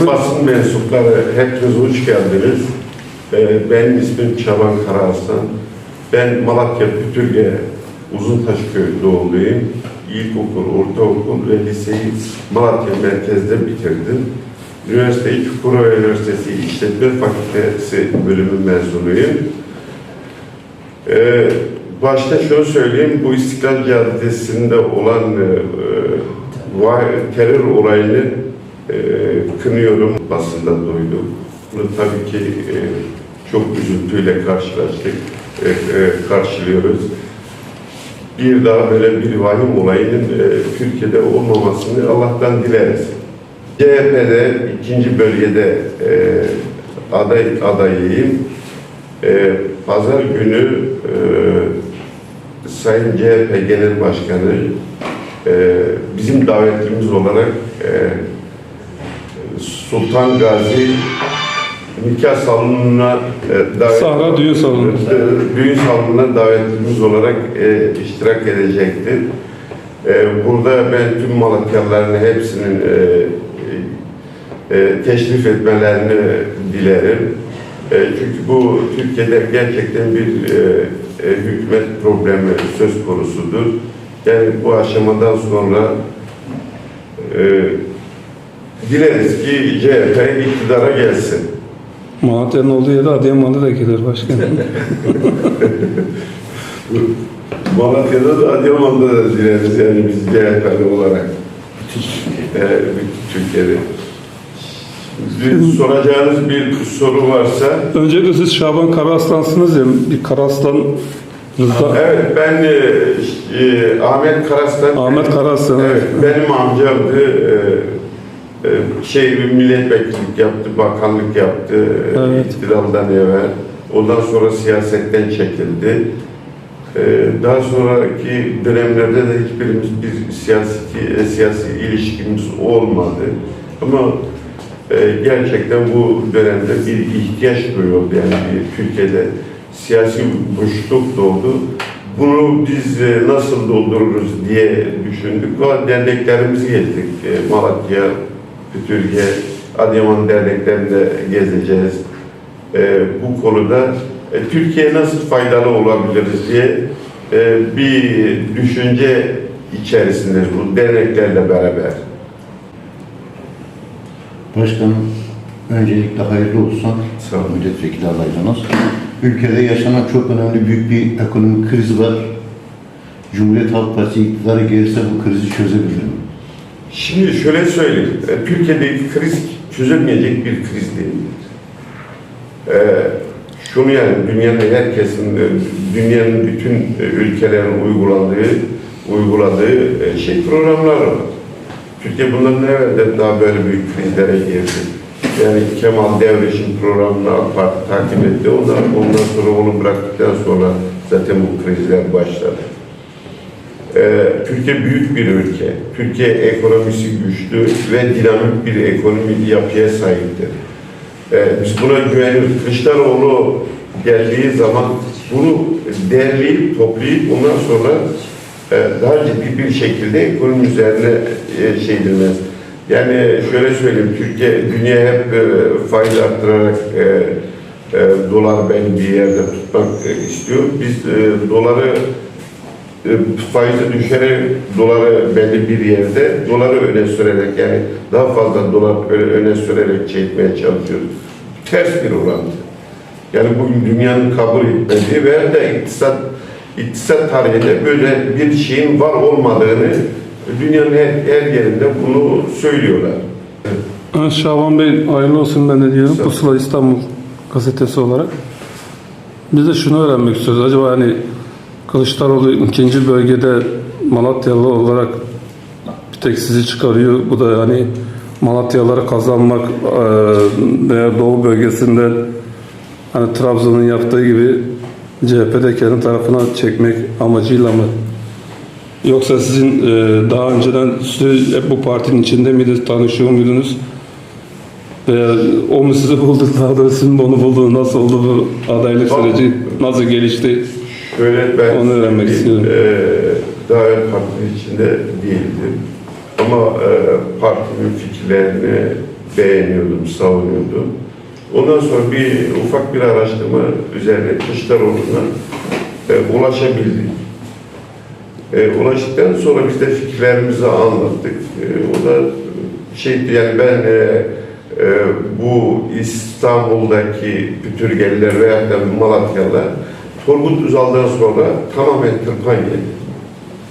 Basın mensupları hepiniz hoş geldiniz. Ee, Benim ismim Çaban Karaaslan. Ben Malatya Pütürge Uzuntaşköy doğumluyum. İlkokul, ortaokul ve liseyi Malatya merkezde bitirdim. Üniversiteyi Çukurova Üniversitesi İşletme Fakültesi bölümü mezunuyum. Ee, başta şunu söyleyeyim, bu İstiklal Caddesi'nde olan e, e, terör olayını e, kınıyorum, basında duydum. Bunu tabii ki e, çok üzüntüyle karşılaştık, e, e, karşılıyoruz. Bir daha böyle bir vahim olayının e, Türkiye'de olmamasını Allah'tan dileriz. CHP'de ikinci bölgede e, aday adayıyım. E, Pazar günü e, Sayın CHP Genel Başkanı e, bizim davetlimiz olarak e, Sultan Gazi nikah salonuna e, davet Sahra düğün salonu. e, düğün salonuna davetlimiz olarak e, iştirak edecektir. E, burada ben tüm Malatyalıların hepsinin e, e, teşrif etmelerini dilerim. E, çünkü bu Türkiye'de gerçekten bir e, e, hükümet problemi söz konusudur. Yani bu aşamadan sonra e, dileriz ki CHP iktidara gelsin. Malatya'nın olduğu yerde Adıyaman'da da gelir başkanım. Malatya'da da Adıyaman'da da dileriz yani biz CHP'li olarak. E, bütün Türkiye'de. Bir soracağınız bir soru varsa Öncelikle siz Şaban Karaslansınız ya, bir Karaslan Rıza, Evet, ben e, e, Ahmet Karaslan. Ahmet Karaslan, Evet, evet. benim amcamdı. E, e, şey milletvekillik yaptı, bakanlık yaptı. Evet. ihtilaldan evvel. Ondan sonra siyasetten çekildi. E, daha sonraki dönemlerde de hiçbirimiz bir siyasi e, siyasi ilişkimiz olmadı. Ama e, gerçekten bu dönemde bir ihtiyaç duyuldu. Yani bir Türkiye'de siyasi boşluk doğdu. Bunu biz e, nasıl doldururuz diye düşündük. Derneklerimizi gezdik. E, Malatya, Türkiye, Adıyaman derneklerinde gezeceğiz. E, bu konuda e, Türkiye'ye nasıl faydalı olabiliriz diye e, bir düşünce içerisindeyiz bu derneklerle beraber. Başkanım, öncelikle hayırlı olsun. Sağ olun. Milletvekili adaylığınız. Ülkede yaşanan çok önemli büyük bir ekonomik kriz var. Cumhuriyet Halk Partisi iktidara gelirse bu krizi çözebilir mi? Şimdi şöyle söyleyeyim. e, Türkiye'deki kriz çözülmeyecek bir kriz değildir. E, şunu yani dünyanın herkesin, e, dünyanın bütün e, ülkelerin uyguladığı, uyguladığı e, şey programlar var. Türkiye bundan evvelden daha böyle büyük krizlere girdi. Yani Kemal Devriş'in programını AK Parti takip etti. Ondan, ondan sonra onu bıraktıktan sonra zaten bu krizler başladı. Ee, Türkiye büyük bir ülke. Türkiye ekonomisi güçlü ve dinamik bir ekonomi yapıya sahiptir. Ee, biz buna güveniyoruz. Kılıçdaroğlu geldiği zaman bunu derleyip toplayıp ondan sonra e, daha ciddi bir şekilde ekonomi üzerine e, şey edilmez. Yani şöyle söyleyeyim, Türkiye dünya hep e, faiz arttırarak dolar belli bir yerde tutmak istiyor. Biz doları e, faizi düşerek doları belli bir yerde doları öne sürerek yani daha fazla dolar öne, öne sürerek çekmeye çalışıyoruz. Ters bir orantı. Yani bugün dünyanın kabul etmediği ve de iktisat iktisat tarihinde böyle bir şeyin var olmadığını dünyanın her, her yerinde bunu söylüyorlar. Evet, Şaban Bey hayırlı olsun ben de diyorum. Pusula İstanbul gazetesi olarak. Biz de şunu öğrenmek istiyoruz. Acaba hani Kılıçdaroğlu ikinci bölgede Malatyalı olarak bir tek sizi çıkarıyor. Bu da hani Malatyalıları kazanmak eee, veya Doğu bölgesinde hani Trabzon'un yaptığı gibi CHP'de kendi tarafına çekmek amacıyla mı? Yoksa sizin eee, daha önceden siz hep bu partinin içinde miydiniz, tanışıyor muydunuz? Veya o mu sizi buldu, daha doğrusu onu buldu, nasıl oldu bu adaylık süreci, nasıl gelişti? Ben Onu öğrenmek bir, istiyorum. e, daha önce partinin içinde değildim. Ama e, partinin fikirlerini beğeniyordum, savunuyordum. Ondan sonra bir ufak bir araştırma üzerine Kılıçdaroğlu'na e, ulaşabildik. E, ulaştıktan sonra biz de fikirlerimizi anlattık. E, o da şeydi yani ben e, e, bu İstanbul'daki Pütürgeliler veya da Malatyalılar Turgut Özal'dan sonra tamamen yedi.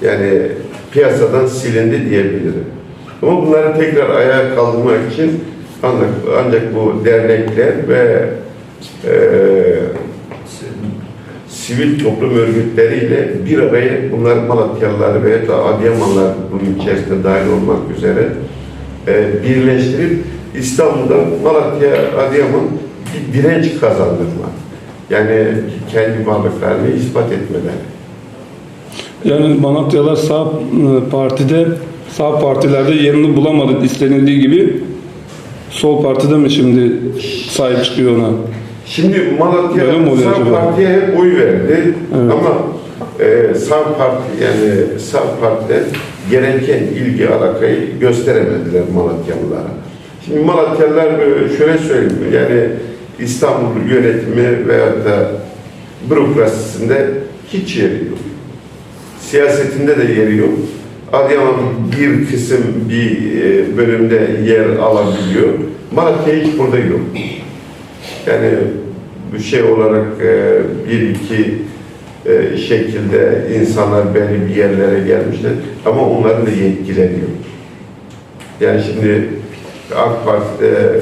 Yani piyasadan silindi diyebilirim. Ama bunları tekrar ayağa kaldırmak için ancak, ancak bu dernekler ve e, sivil toplum örgütleriyle bir araya bunlar Malatyalılar veya da Adıyamanlar bunun içerisinde dahil olmak üzere e, birleştirip İstanbul'da Malatya, Adıyaman bir direnç kazandırma. Yani kendi varlıklarını ispat etmeleri. Yani Malatyalar sağ e, partide, sağ partilerde yerini bulamadı istenildiği gibi. Sol partide mi şimdi sahip çıkıyor ona? Şimdi Malatya sağ acaba? partiye hep oy verdi Evet. ama e, sağ parti yani sağ partide gereken ilgi alakayı gösteremediler Malatyalılara. Şimdi Malatyalılar e, şöyle söyleyeyim yani İstanbul yönetimi veyahut da bürokrasisinde hiç yeri yok. Siyasetinde de yeri yok. Adıyaman bir kısım bir e, bölümde yer alabiliyor. Malatya hiç burada yok. Yani bir şey olarak e, bir iki e, şekilde insanlar belli bir yerlere gelmişler ama onların da yetkileri yok. Yani şimdi AK Parti'de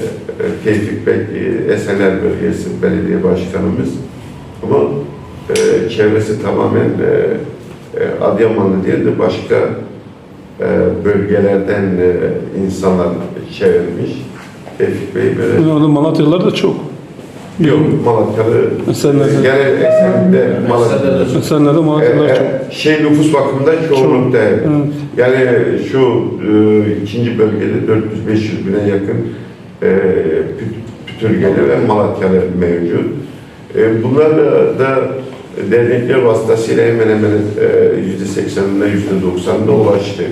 Tevfik Bey e, Esenler Bölgesi Belediye Başkanımız ama e, çevresi tamamen e, e, Adıyamanlı değil de başka e, bölgelerden e, insanlar çevirmiş. Tevfik Bey böyle Orada Malatyalılar da çok. Yok Malatyalı. Esenler'de. Gene Esenler'de Malatyalı. Esenler'de Malatyalılar Ee, çok. e, şey nüfus bakımından çoğunlukta. Evet. Yani şu e, ikinci bölgede 400-500 bine yakın e, Püt- Pütürgeli ve Malatyalı mevcut. E, bunlar da, da dernekler vasıtasıyla hemen hemen e, yüzde seksenine yüzde doksanına ulaştı.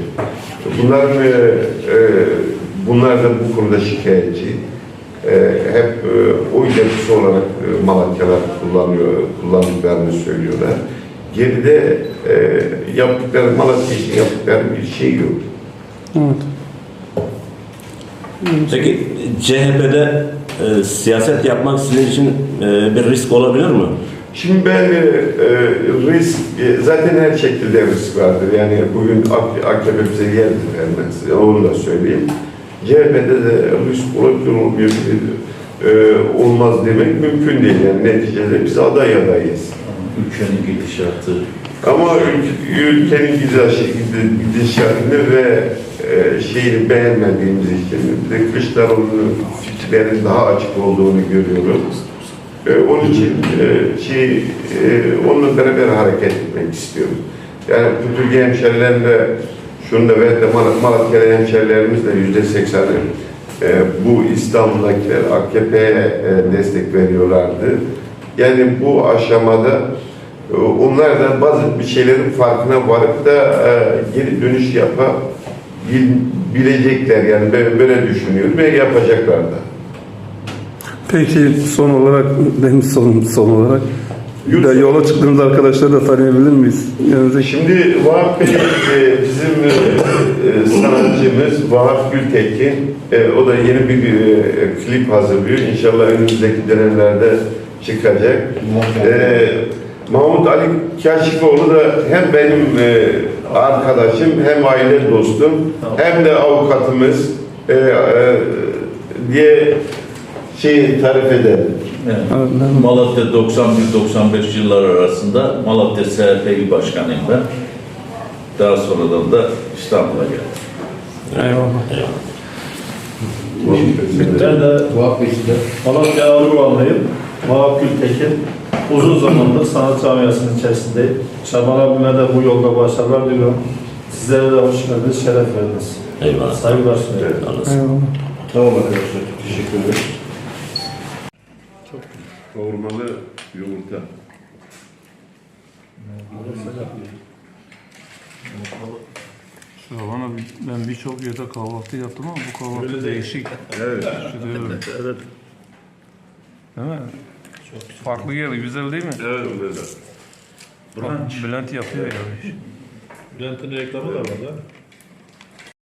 Bunların e, e, bunlar da bu konuda şikayetçi. E, hep e, oy deposu olarak e, Malatyalar kullanıyor, kullandıklarını söylüyorlar. Geride e, yaptıkları, Malatya için yaptıkları bir şey yok. Evet. Peki CHP'de e, siyaset yapmak sizin için e, bir risk olabilir mi? Şimdi ben e, e, risk, e, zaten her şekilde risk vardır. Yani bugün AK- AKP bize yer vermez. Onu da söyleyeyim. CHP'de de risk olabilir. E, olmaz demek mümkün değil. Yani neticede biz aday adayız. ülkenin gidişatı Ama ül- ülkenin gidiş- gidişatını ve e, şeyini beğenmediğimiz için bir de Kılıçdaroğlu'nun fikirlerin daha açık olduğunu görüyoruz. E, onun için e, şey, e, onunla beraber hareket etmek istiyoruz. Yani Türkiye hemşerilerle şunu da ve de Mal- Malatyalı hemşerilerimiz de yüzde sekseni e, bu İstanbul'dakiler AKP'ye e, destek veriyorlardı. Yani bu aşamada onlar da bazı bir şeylerin farkına varıp da geri dönüş yapabilecekler. Yani ben böyle düşünüyorum ve yapacaklar da. Peki son olarak benim sonum son olarak de yola çıktığınız arkadaşları da tanıyabilir miyiz? Yanınızdaki Şimdi Vahap Bey e, bizim e, e, sanatçımız Vahap Gültekin. E, o da yeni bir e, klip hazırlıyor. İnşallah önümüzdeki dönemlerde çıkacak. E, Mahmut Ali Kaşifoğlu da hem benim e, arkadaşım hem aile dostum hem de avukatımız e, e, diye şey tarif ederim. Evet. Malatya 91-95 yıllar arasında Malatya SHP Başkanıyım ben. Daha sonradan da İstanbul'a geldim. Eyvallah. Ben de Malatya Ağrıvanlıyım. Vahap Gültekin. Uzun zamandır sanat camiasının içerisindeyim. Şaban abime de bu yolda başarılar diliyorum. Sizlere de hoş geldiniz, şeref verdiniz. Eyvallah. Saygılar sunuyorum. Eyvallah. Tamam arkadaşlar. Teşekkür ederim. Kavurmalı yumurta. Bana bir Ben birçok yerde kahvaltı yaptım ama bu kahvaltı değişik. Evet. Şurada Evet. Değil mi? Farklı geldi, güzel değil mi? Evet öyle. Bak, Bülent yapıyor ya. Bülent'in reklamı da var da.